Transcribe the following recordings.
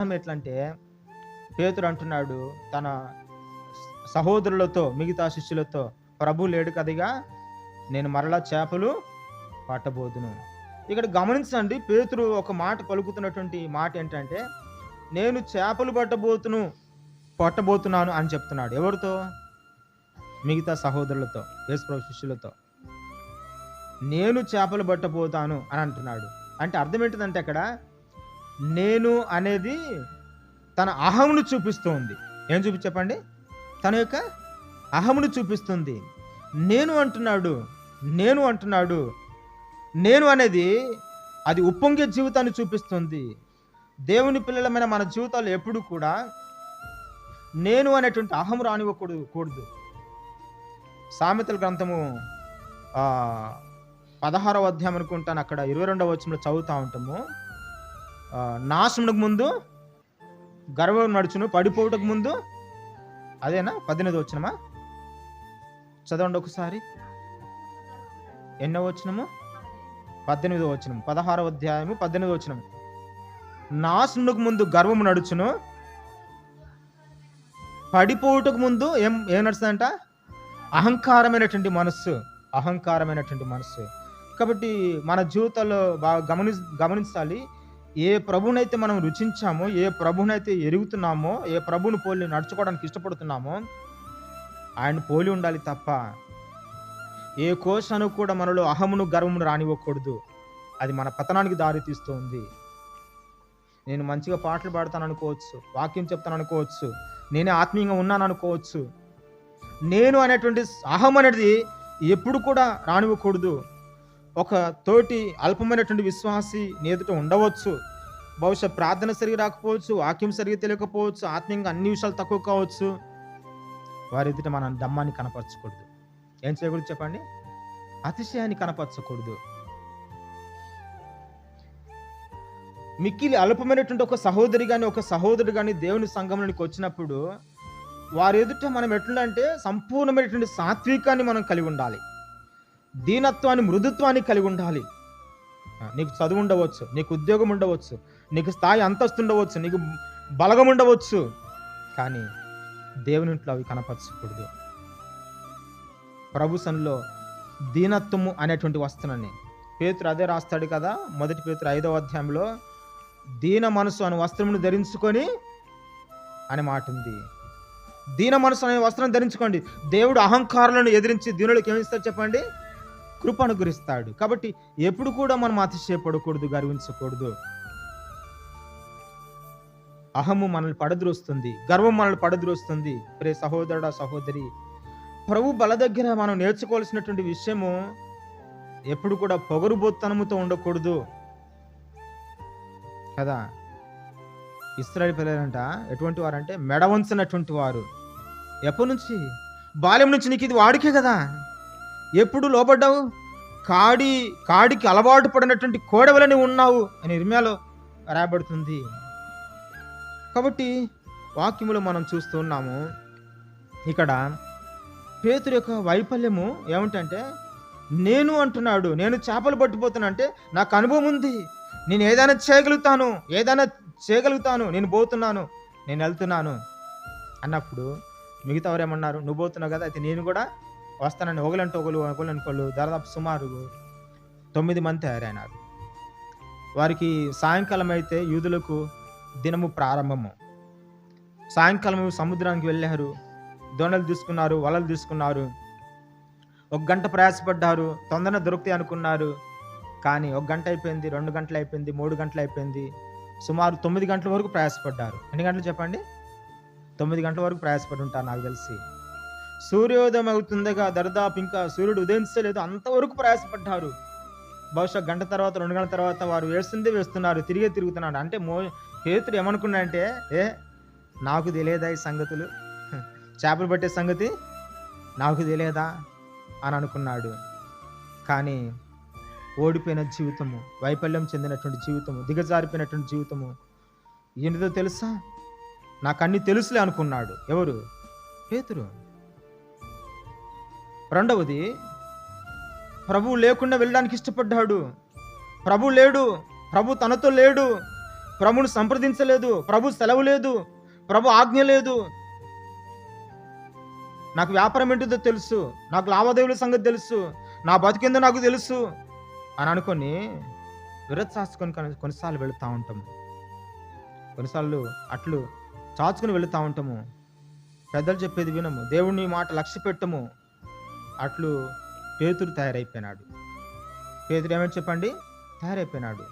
కారణం ఎట్లంటే పేతురు అంటున్నాడు తన సహోదరులతో మిగతా శిష్యులతో ప్రభు లేడు కదిగా నేను మరలా చేపలు పట్టబోదును. ఇక్కడ గమనించండి పేతురు ఒక మాట పలుకుతున్నటువంటి మాట ఏంటంటే నేను చేపలు పట్టబోతును పట్టబోతున్నాను అని చెప్తున్నాడు. ఎవరితో? మిగతా సహోదరులతో యేసుప్రభు శిష్యులతో. నేను చేపలు పట్టబోతాను అని అంటున్నాడు. అంటే అర్థం ఏంటిదంటే అక్కడ నేను అనేది తన అహమును చూపిస్తుంది. ఏం చూపి చెప్పండి. తన యొక్క అహమును చూపిస్తుంది. నేను అంటున్నాడు నేను అంటున్నాడు నేను అనేది అది ఉప్పొంగే జీవితాన్ని చూపిస్తుంది. దేవుని పిల్లలమైన మన జీవితాలు ఎప్పుడు కూడా నేను అనేటువంటి అహం రానివ్వకూడదు కూడదు. సామెతల గ్రంథము పదహారవ అధ్యాయం అనుకుంటాను. అక్కడ ఇరవై రెండవ వచనంలో చదువుతూ ఉంటాము. ఆ, ముందు గర్వం నడుచును పడిపోవటకు ముందు. అదేనా? పద్దెనిమిది వచ్చినమా చదవండి ఒకసారి. ఎన్నో వచ్చినము పద్దెనిమిదో వచ్చినము పదహారవ అధ్యాయము పద్దెనిమిదో వచ్చినము నాశనకు ముందు గర్వము నడుచును. పడిపోవుటకు ముందు ఏం ఏం నడుస్తుందంట? అహంకారమైనటువంటి మనస్సు. అహంకారమైనటువంటి మనస్సు. కాబట్టి మన జీవితంలో బాగా గమని గమనించాలి. ఏ ప్రభునైతే మనం రుచించామో ఏ ప్రభునైతే ఎరుగుతున్నామో ఏ ప్రభుని పోలి నడుచుకోవడానికి ఇష్టపడుతున్నామో ఆయన పోలి ఉండాలి తప్ప ఏ కోశను కూడా మనలో అహమును గర్వమును రానివ్వకూడదు. అది మన పతనానికి దారితీస్తుంది. నేను మంచిగా పాటలు పాడతాను అనుకోవచ్చు వాక్యం చెప్తాను అనుకోవచ్చు నేనే ఆత్మీయంగా ఉన్నాను అనుకోవచ్చు. నేను అనేటువంటి అహం అనేది ఎప్పుడు కూడా రానివ్వకూడదు. ఒక తోటి అల్పమైనటువంటి విశ్వాసి నీ ఎదుట ఉండవచ్చు. బహుశా ప్రార్థన సరిగా రాకపోవచ్చు వాక్యం సరిగా తెలియకపోవచ్చు ఆత్మీయంగా అన్ని విషయాలు తక్కువ కావచ్చు. వారి ఎదుట మన దమ్మాన్ని కనపరచకూడదు. ఏం చేయకూడదు చెప్పండి? అతిశయాన్ని కనపరచకూడదు. మిక్కిలి అల్పమైనటువంటి ఒక సహోదరి కానీ ఒక సహోదరుడు కానీ దేవుని సంఘంలోనికి వచ్చినప్పుడు వారి ఎదుట మనం ఎట్లంటే సంపూర్ణమైనటువంటి సాత్వికాన్ని మనం కలిగి ఉండాలి. దీనత్వాన్ని మృదుత్వాన్ని కలిగి ఉండాలి. నీకు చదువు ఉండవచ్చు నీకు ఉద్యోగం ఉండవచ్చు నీకు స్థాయి అంతస్తు ఉండవచ్చు నీకు బలగం ఉండవచ్చు. కానీ దేవుని ఇంట్లో అవి కనపరచకూడదు. ప్రభుసంలో దీనత్వము అనేటువంటి వస్త్రాన్ని పేతురు అదే రాస్తాడు కదా మొదటి పేతురు ఐదవ అధ్యాయంలో దీన మనసు అనే వస్త్రమును ధరించుకొని అనే మాట ఉంది. దీన మనసు అనే వస్త్రం ధరించుకోండి. దేవుడు అహంకారులను ఎదిరించి దీనులకు ఏమిస్తాడు చెప్పండి? కృప అనుగ్రహిస్తాడు కాబట్టి ఎప్పుడు కూడా మనం అతిశయపడకూడదు గర్వించకూడదు. అహము మనల్ని పడద్రోస్తుంది గర్వం మనల్ని పడద్రోస్తుంది. ప్రే సహోదరుడా సహోదరి ప్రభు బల దగ్గర మనం నేర్చుకోవాల్సినటువంటి విషయము ఎప్పుడు కూడా పొగరుబోత్తనముతో ఉండకూడదు. కదా? ఇస్రాయల్ పిల్లలంట ఎటువంటి వారంటే మెడవంచినటువంటి వారు. ఎప్పటి నుంచి? బాల్యం నుంచి నీకు ఇది వాడికే కదా? ఎప్పుడు లోపడ్డావు కాడి కాడికి అలవాటు పడినటువంటి కోడవలని ఉన్నావు? అని ఇర్మ్యాలో రాయబడుతుంది. కాబట్టి వాక్యములో మనం చూస్తున్నాము ఇక్కడ పేతురు యొక్క వైఫల్యము ఏమిటంటే నేను అంటున్నాడు నేను చేపలు పట్టిపోతున్నా అంటే నాకు అనుభవం ఉంది. నేను ఏదైనా చేయగలుగుతాను ఏదైనా చేయగలుగుతాను నేను పోతున్నాను నేను వెళ్తున్నాను అన్నప్పుడు మిగతా వారు ఏమన్నారు? నువ్వు పోతున్నావు కదా అయితే నేను కూడా వస్తానని ఒకలంటే ఒకరు ఒకళ్ళనుకోళ్ళు దాదాపు సుమారు తొమ్మిది మంది తయారైనారు. వారికి సాయంకాలం అయితే యూదులకు దినము ప్రారంభము. సాయంకాలం సముద్రానికి వెళ్ళారు. దోణలు తీసుకున్నారు వలలు తీసుకున్నారు. ఒక గంట ప్రయాసపడ్డారు. తొందరగా దొరుకుతాయి అనుకున్నారు. కానీ ఒక గంట అయిపోయింది రెండు గంటలు అయిపోయింది మూడు గంటలు అయిపోయింది. సుమారు తొమ్మిది గంటల వరకు ప్రయాసపడ్డారు. ఎన్ని గంటలు చెప్పండి? తొమ్మిది గంటల వరకు ప్రయాసపడి ఉంటారు నాకు తెలిసి. సూర్యోదయం అవుతుండగా దర్దాపు ఇంకా సూర్యుడు ఉదయించలేదు. అంతవరకు ప్రయాసపడ్డారు. బహుశా గంట తర్వాత రెండు గంటల తర్వాత వారు వేస్తుంది వేస్తున్నారు తిరిగే తిరుగుతున్నాడు అంటే మో పేతుడు ఏమనుకున్నాడంటే ఏ నాకు తెలియదా ఈ సంగతులు? చేపలు పట్టే సంగతి నాకు తెలియదా? అని అనుకున్నాడు. కానీ ఓడిపోయిన జీవితము వైఫల్యం చెందినటువంటి జీవితము దిగజారిపోయినటువంటి జీవితము ఏంటిదో తెలుసా? నాకు అన్ని తెలుసులే అనుకున్నాడు. ఎవరు? పేతురు రెండవది ప్రభువు లేకుండా వెళ్ళడానికి ఇష్టపడ్డాడు. ప్రభు లేడు ప్రభు తనతో లేడు ప్రభుని సంప్రదించలేదు ప్రభు సెలవు లేదు ప్రభు ఆజ్ఞ లేదు. నాకు వ్యాపారం ఏంటిదో తెలుసు నాకు లావాదేవీల సంగతి తెలుసు నా బతికిందో నాకు తెలుసు అని అనుకొని విరత్సాసుకొని కొన్నిసార్లు వెళుతూ ఉంటాము కొన్నిసార్లు అట్లు చాచుకుని వెళుతూ ఉంటాము. పెద్దలు చెప్పేది వినము. దేవుని మాట లక్ష్య పెట్టము అట్లు పేతురు తయారైపోయినాడు. పేతురు ఏమని చెప్పండి? తయారైపోయినాడు.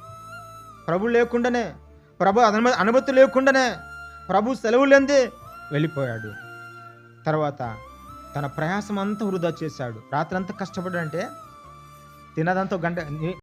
ప్రభు లేకుండానే ప్రభు అనుమ అనుమతి లేకుండానే ప్రభు సెలవు లేదే వెళ్ళిపోయాడు. తర్వాత తన ప్రయాసం అంతా వృధా చేశాడు. రాత్రంతా కష్టపడంటే తినదంతా గంట